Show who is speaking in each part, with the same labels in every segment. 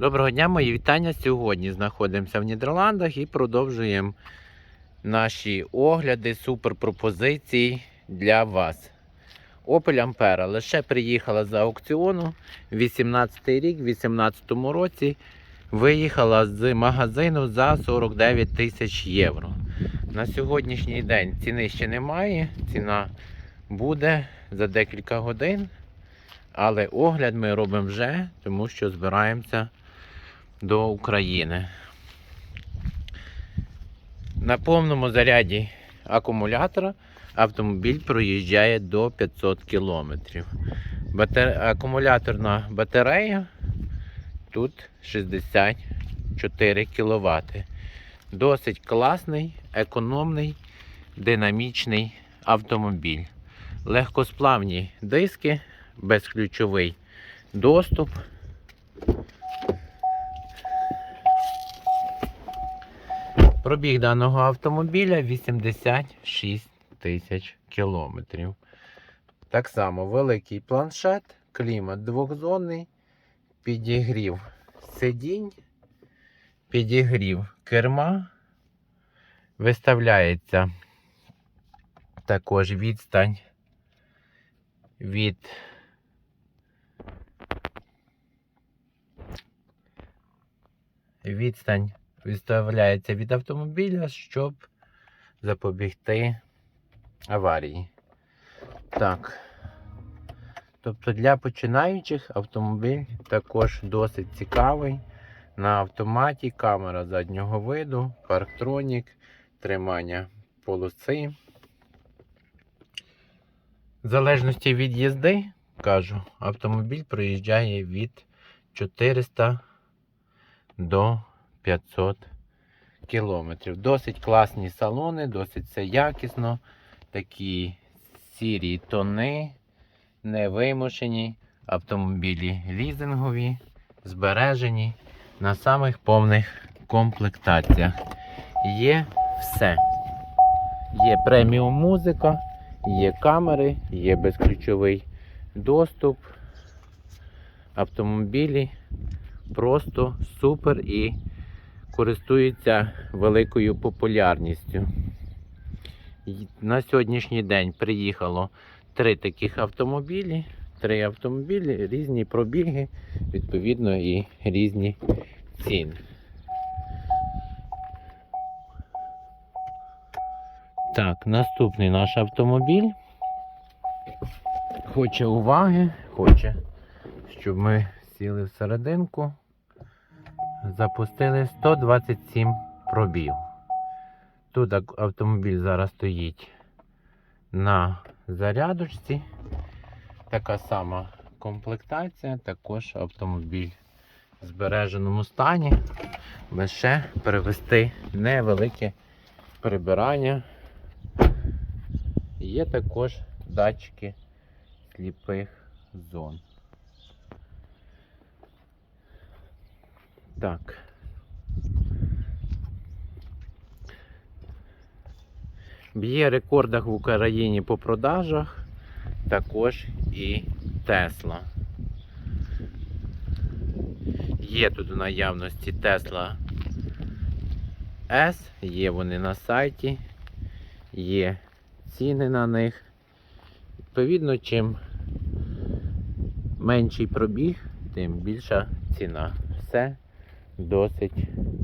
Speaker 1: Доброго дня, мої вітання. Сьогодні знаходимося в Нідерландах і продовжуємо наші огляди, суперпропозицій для вас. Opel Ampera лише приїхала з аукціону 18 рік, в 2018 році виїхала з магазину за 49 тисяч євро. На сьогоднішній день ціни ще немає. Ціна буде за декілька годин. Але огляд ми робимо вже, тому що збираємося до України. На повному заряді акумулятора автомобіль проїжджає до 500 км. Батер... Акумуляторна батарея тут 64 кВт. Досить класний, економний, динамічний автомобіль. Легкосплавні диски, безключовий доступ. Пробіг даного автомобіля 86 тисяч кілометрів. Так само великий планшет, клімат двохзонний, підігрів сидінь, підігрів керма. Виставляється також відстань від відстань виставляється від автомобіля, щоб запобігти аварії. Так. Тобто для починаючих автомобіль також досить цікавий. На автоматі камера заднього виду, парктронік, тримання полоси. В залежності від їзди, кажу, автомобіль проїжджає від 400 до 500 кілометрів. Досить класні салони, досить все якісно. Такі сірі тони, невимушені, автомобілі лізингові, збережені на самих повних комплектаціях. Є все. Є преміум музика, є камери, є безключовий доступ. Автомобілі просто супер і користуються великою популярністю. На сьогоднішній день приїхало три таких автомобілі. Три автомобілі, різні пробіги, відповідно, і різні ціни. Так, наступний наш автомобіль. Хоче уваги, хоче, щоб ми сіли всерединку. Запустили 127 пробіг. Тут автомобіль зараз стоїть на зарядочці. Така сама комплектація, також автомобіль в збереженому стані. Лише перевести невелике прибирання. Є також датчики сліпих зон. Так. Б'є рекордах в Україні по продажах, також і Тесла. Є тут в наявності Tesla S, є вони на сайті, є ціни на них. Відповідно, чим менший пробіг, тим більша ціна. Все досить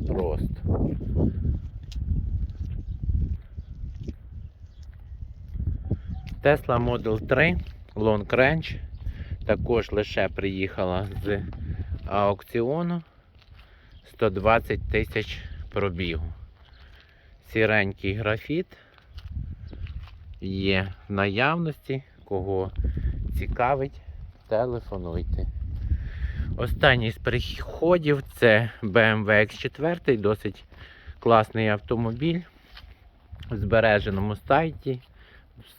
Speaker 1: просто. Tesla Model 3 Long Range також лише приїхала з аукціону 120 тисяч пробігу. Сіренький графіт є в наявності, кого цікавить, телефонуйте. Останній з переходів це BMW X4, досить класний автомобіль в збереженому сайті.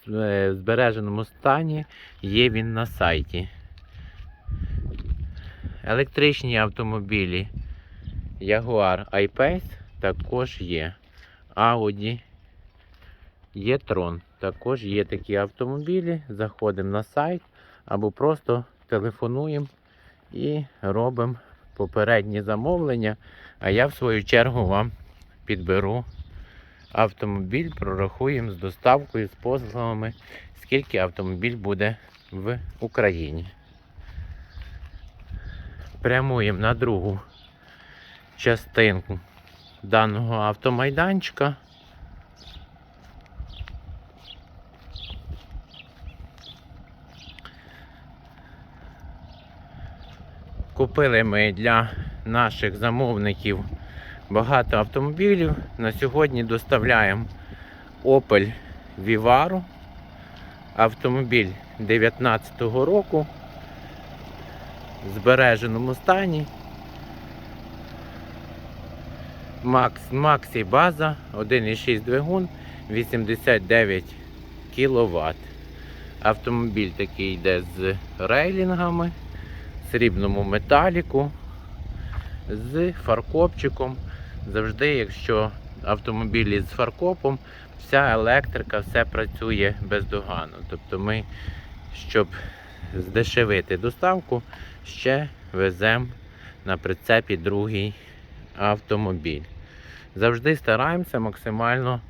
Speaker 1: В е, збереженому стані є він на сайті. Електричні автомобілі Jaguar I-Pace також є. Audi e-tron також є такі автомобілі. Заходимо на сайт або просто телефонуємо і робимо попередні замовлення, а я в свою чергу вам підберу автомобіль, прорахуємо з доставкою, з послугами, скільки автомобіль буде в Україні. Прямуємо на другу частинку даного автомайданчика. Купили ми для наших замовників багато автомобілів. На сьогодні доставляємо Opel Vivaro. Автомобіль 2019 року в збереженому стані. Макс, Максі база, 1,6 двигун, 89 кВт. Автомобіль такий йде з рейлінгами, срібному металіку, з фаркопчиком. Завжди, якщо автомобілі з фаркопом, вся електрика, все працює бездоганно. Тобто ми, щоб здешевити доставку, ще веземо на прицепі другий автомобіль. Завжди стараємося максимально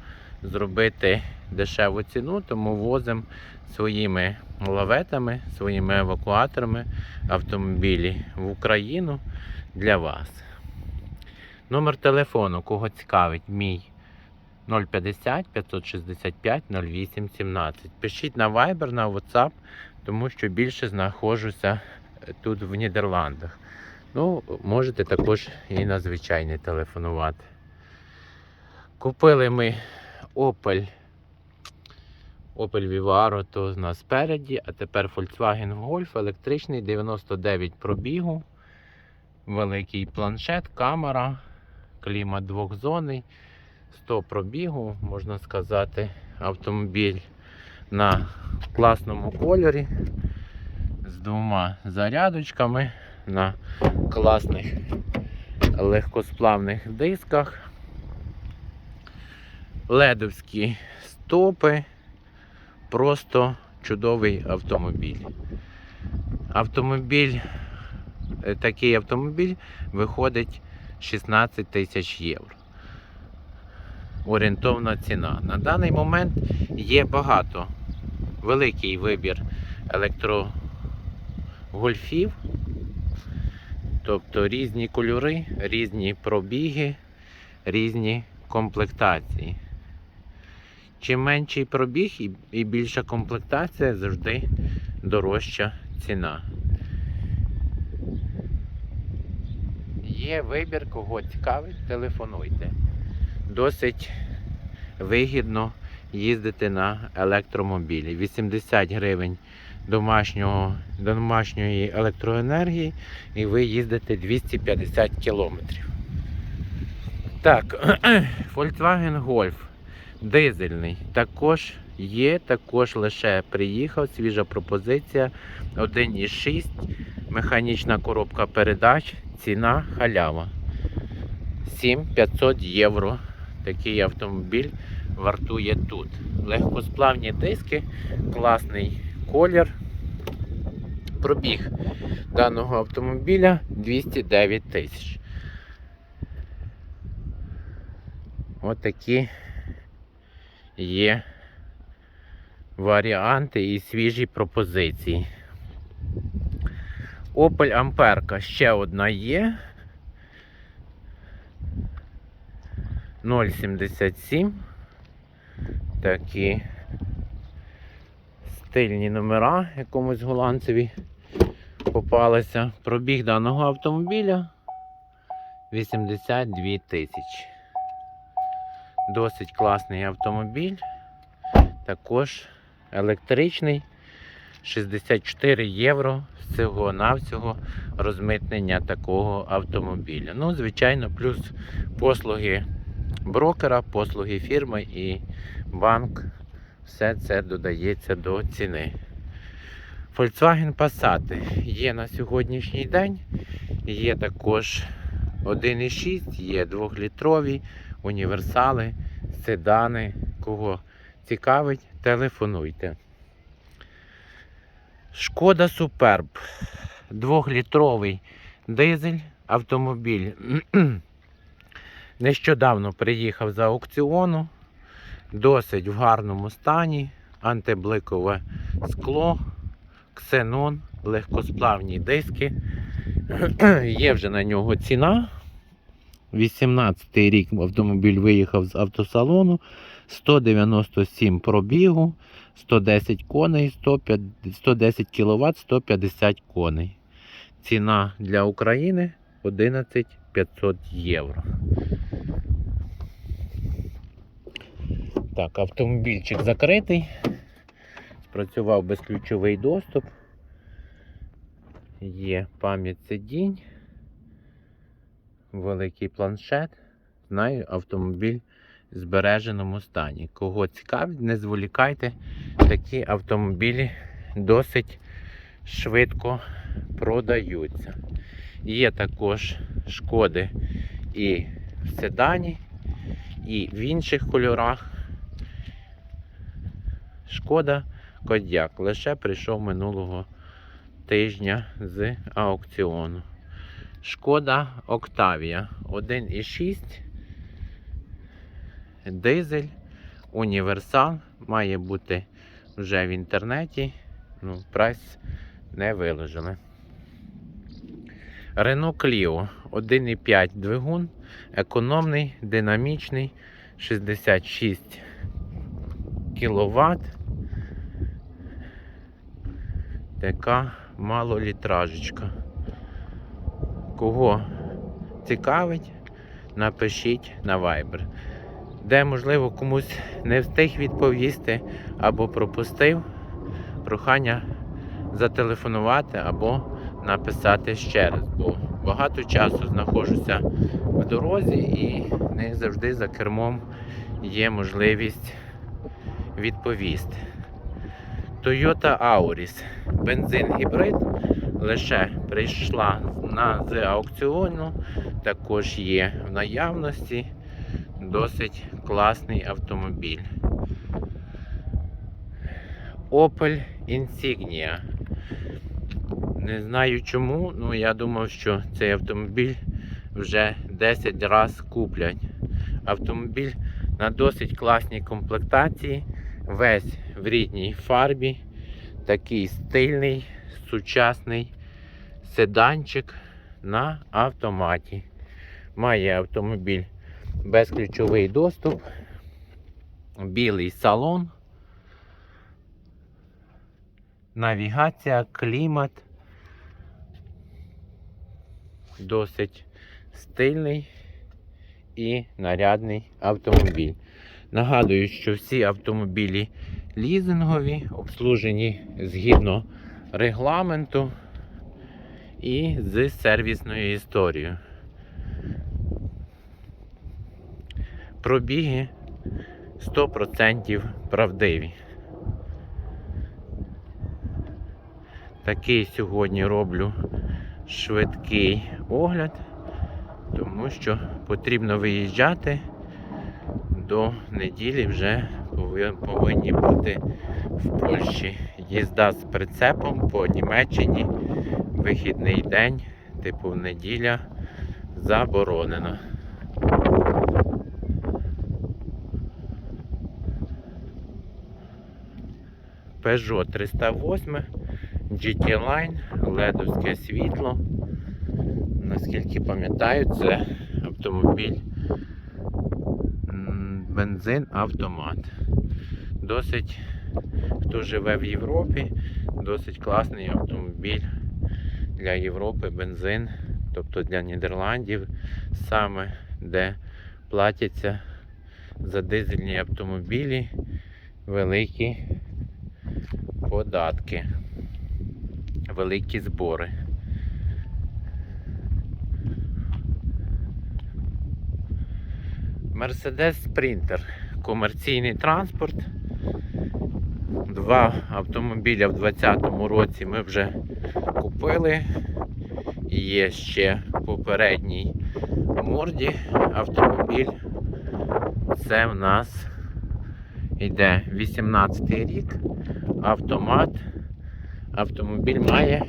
Speaker 1: зробити дешеву ціну, тому возимо своїми лаветами, своїми евакуаторами автомобілі в Україну для вас. Номер телефону, кого цікавить, мій 050 565 08 17. Пишіть на Viber, на WhatsApp, тому що більше знаходжуся е, тут в Нідерландах. Ну, можете також і на звичайний телефонувати. Купили ми Opel Opel Vivaro, то у нас спереді, а тепер Volkswagen Golf електричний 99 пробігу, великий планшет, камера, клімат двохзонний, 100 пробігу, можна сказати, автомобіль на класному кольорі з двома зарядочками на класних легкосплавних дисках. Ледовські стопи. Просто чудовий автомобіль. Автомобіль, е, такий автомобіль виходить 16 тисяч євро. Орієнтовна ціна. На даний момент є багато, великий вибір електрогольфів. Тобто різні кольори, різні пробіги, різні комплектації. Чим менший пробіг і, більша комплектація, завжди дорожча ціна. Є вибір, кого цікавить, телефонуйте. Досить вигідно їздити на електромобілі. 80 гривень домашнього, домашньої електроенергії і ви їздите 250 кілометрів. Так, Volkswagen Golf дизельний також є, також лише приїхав, свіжа пропозиція 1,6, механічна коробка передач, ціна халява. 7500 євро. Такий автомобіль вартує тут. Легкосплавні диски, класний колір. Пробіг даного автомобіля 209 тисяч. Отакі є варіанти і свіжі пропозиції. Opel Амперка ще одна є. 0,77. Такі стильні номера якомусь голландцеві попалися. Пробіг даного автомобіля 82 тисячі. Досить класний автомобіль. Також електричний. 64 євро всього-навсього розмитнення такого автомобіля. Ну, звичайно, плюс послуги брокера, послуги фірми і банк. Все це додається до ціни. Volkswagen Passat є на сьогоднішній день. Є також 1,6, є 2-літрові, універсали, седани. Кого цікавить, телефонуйте. Шкода Суперб. 2-літровий дизель, Автомобіль нещодавно приїхав з аукціону, досить в гарному стані, антибликове скло, ксенон, легкосплавні диски. Є вже на нього ціна. 18 рік автомобіль виїхав з автосалону, 197 пробігу, 110 коней, 150 110 кВт, 150 коней. Ціна для України 11 500 євро. Так, автомобільчик закритий. Спрацював безключовий доступ. Є пам'ять сидінь. Великий планшет. Знаю, автомобіль в збереженому стані. Кого цікавить, не зволікайте. Такі автомобілі досить швидко продаються. Є також шкоди і в седані, і в інших кольорах. Шкода Кодяк лише прийшов минулого тижня з аукціону. Шкода Октавія 1,6. Дизель, універсал. Має бути вже в інтернеті. Ну, прайс не виложили. Renault Clio 1,5 двигун, економний, динамічний, 66 кВт. Така малолітражечка. Кого цікавить, напишіть на Viber. Де, можливо, комусь не встиг відповісти або пропустив, прохання зателефонувати або написати ще раз, бо багато часу знаходжуся в дорозі і не завжди за кермом є можливість відповісти. Toyota Auris. Бензин гібрид лише прийшла на з аукціону, також є в наявності. Досить класний автомобіль. Opel Insignia. Не знаю чому, але я думав, що цей автомобіль вже 10 разів куплять. Автомобіль на досить класній комплектації, весь в рідній фарбі, такий стильний, сучасний седанчик на автоматі. Має автомобіль безключовий доступ, білий салон, навігація, клімат. Досить стильний і нарядний автомобіль. Нагадую, що всі автомобілі лізингові, обслужені згідно регламенту і з сервісною історією. Пробіги 100% правдиві. Такий сьогодні роблю швидкий огляд, тому що потрібно виїжджати до неділі вже повинні бути в Польщі. Їзда з прицепом по Німеччині, вихідний день, типу неділя заборонена. Peugeot 308, GT Line, ледовське світло. Наскільки пам'ятаю, це автомобіль бензин автомат. Досить, хто живе в Європі, досить класний автомобіль для Європи, бензин, тобто для Нідерландів, саме де платяться за дизельні автомобілі великі податки, великі збори. Mercedes Sprinter. Комерційний транспорт. Два автомобіля в 2020 році ми вже купили. Є ще попередній морді автомобіль. Це в нас йде 18 рік, автомат. Автомобіль має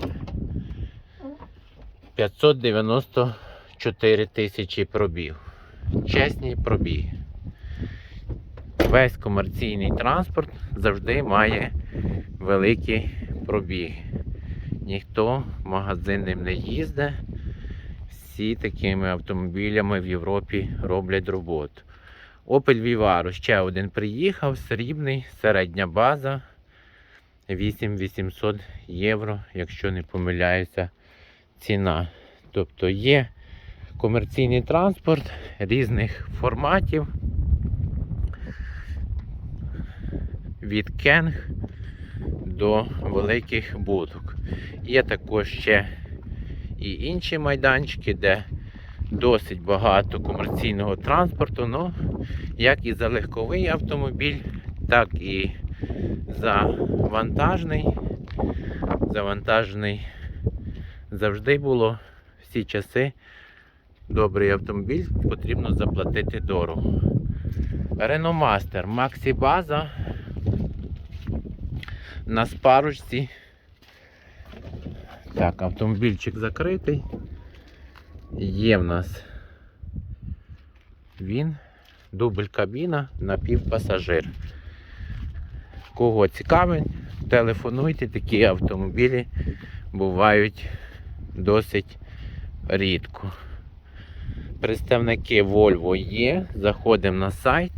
Speaker 1: 590 4 тисячі пробіг. Чесні пробіги. Весь комерційний транспорт завжди має великі пробіги. Ніхто в не їздить. Всі такими автомобілями в Європі роблять роботу. Opel Vivaro ще один приїхав, срібний, середня база. 8800 євро, якщо не помиляюся, ціна. Тобто є комерційний транспорт різних форматів. Від кенг до великих будок. Є також ще і інші майданчики, де досить багато комерційного транспорту. Ну, як і за легковий автомобіль, так і за вантажний. Завантажений завжди було всі часи. Добрий автомобіль потрібно заплатити дорого. Master Maxi База на спарочці. Так, автомобільчик закритий. Є в нас він, дубль кабіна, напівпасажир. Кого цікавить, телефонуйте, такі автомобілі бувають досить рідко. Представники Volvo є, заходимо на сайт,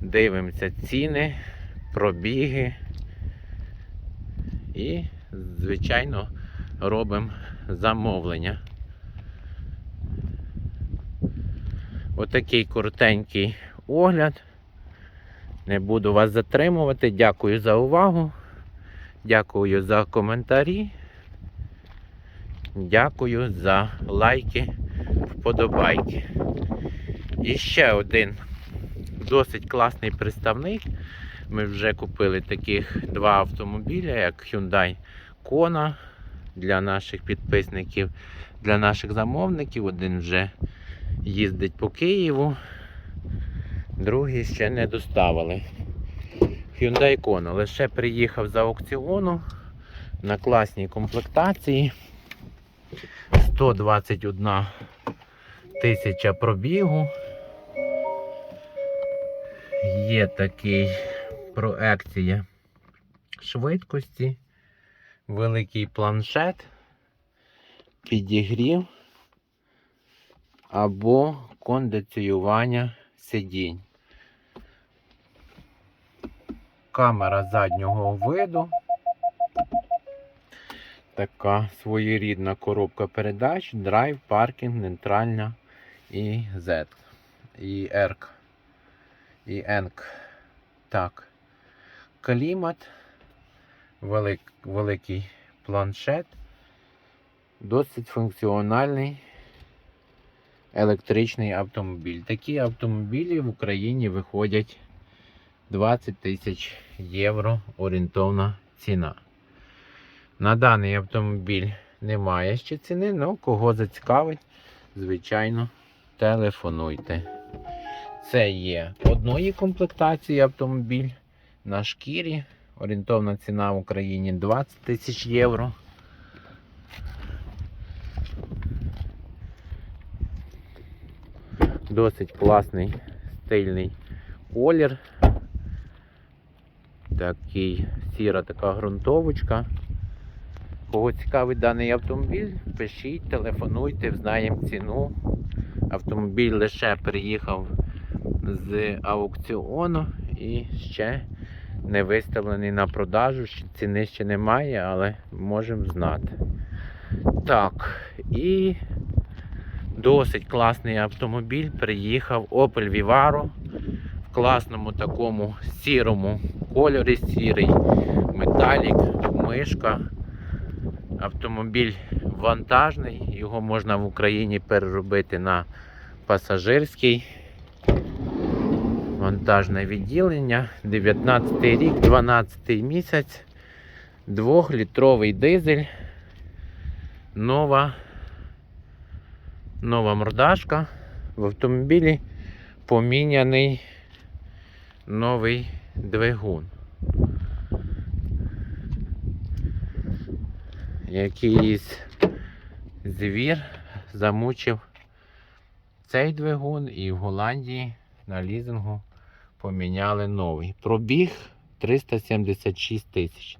Speaker 1: дивимося ціни, пробіги і, звичайно, робимо замовлення. Отакий коротенький огляд. Не буду вас затримувати. Дякую за увагу. Дякую за коментарі. Дякую за лайки, вподобайки. І ще один досить класний представник. Ми вже купили таких два автомобіля, як Hyundai Kona для наших підписників, для наших замовників. Один вже їздить по Києву, другий ще не доставили. Hyundai Kona лише приїхав з аукціону на класній комплектації. 121 тисяча пробігу. Є такий проекція швидкості, великий планшет, підігрів або кондиціювання сидінь. Камера заднього виду. Така своєрідна коробка передач, драйв, паркінг, нейтральна і Z. І R. І N. Так. Клімат. Велик, великий планшет. Досить функціональний електричний автомобіль. Такі автомобілі в Україні виходять 20 тисяч євро орієнтовна ціна. На даний автомобіль немає ще ціни, але кого зацікавить, звичайно, телефонуйте. Це є одної комплектації автомобіль на шкірі. Орієнтовна ціна в Україні 20 тисяч євро. Досить класний стильний колір. Такий сіра така ґрунтовочка. Кого цікавить даний автомобіль, пишіть, телефонуйте, знаємо ціну. Автомобіль лише приїхав з аукціону і ще не виставлений на продажу. Ціни ще немає, але можемо знати. Так, і досить класний автомобіль. Приїхав Opel Vivaro в класному такому сірому кольорі, сірий металік, мишка. Автомобіль вантажний, його можна в Україні переробити на пасажирський. Вантажне відділення. 19 рік, 12 місяць, 2-літровий дизель. Нова, нова мордашка. В автомобілі поміняний новий двигун. Якийсь звір замучив цей двигун і в Голландії на лізингу поміняли новий. Пробіг 376 тисяч.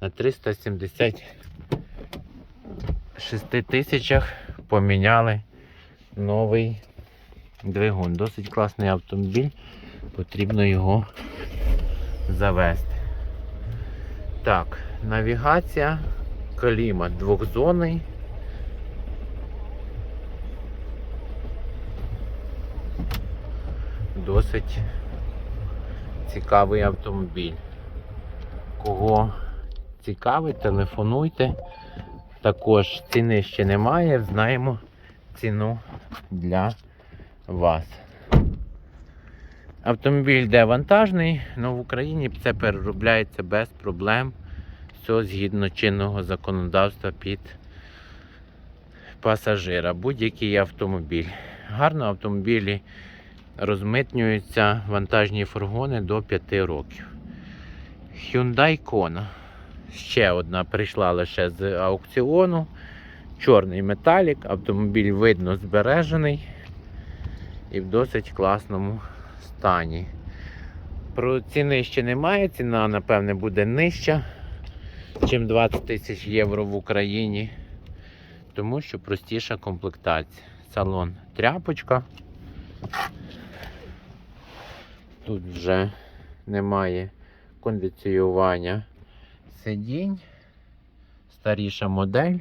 Speaker 1: На 376 тисячах поміняли новий двигун. Досить класний автомобіль. Потрібно його завести. Так, навігація, клімат двохзонний. Досить цікавий автомобіль. Кого цікавить, телефонуйте. Також ціни ще немає, знаємо ціну для вас. Автомобіль йде вантажний, але в Україні це переробляється без проблем. Все згідно чинного законодавства під пасажира. Будь-який автомобіль. Гарно автомобілі розмитнюються вантажні фургони до 5 років. Hyundai Kona. Ще одна прийшла лише з аукціону. Чорний металік, автомобіль видно збережений і в досить класному стані. Про ціни ще немає, ціна, напевне, буде нижча, ніж 20 тисяч євро в Україні, тому що простіша комплектація. Салон тряпочка. Тут вже немає кондиціювання сидінь. Старіша модель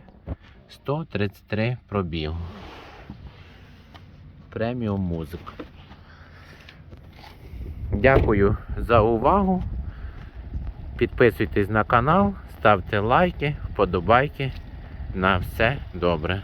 Speaker 1: 133 пробігу. Преміум музика. Дякую за увагу. Підписуйтесь на канал, ставте лайки, вподобайки. На все добре.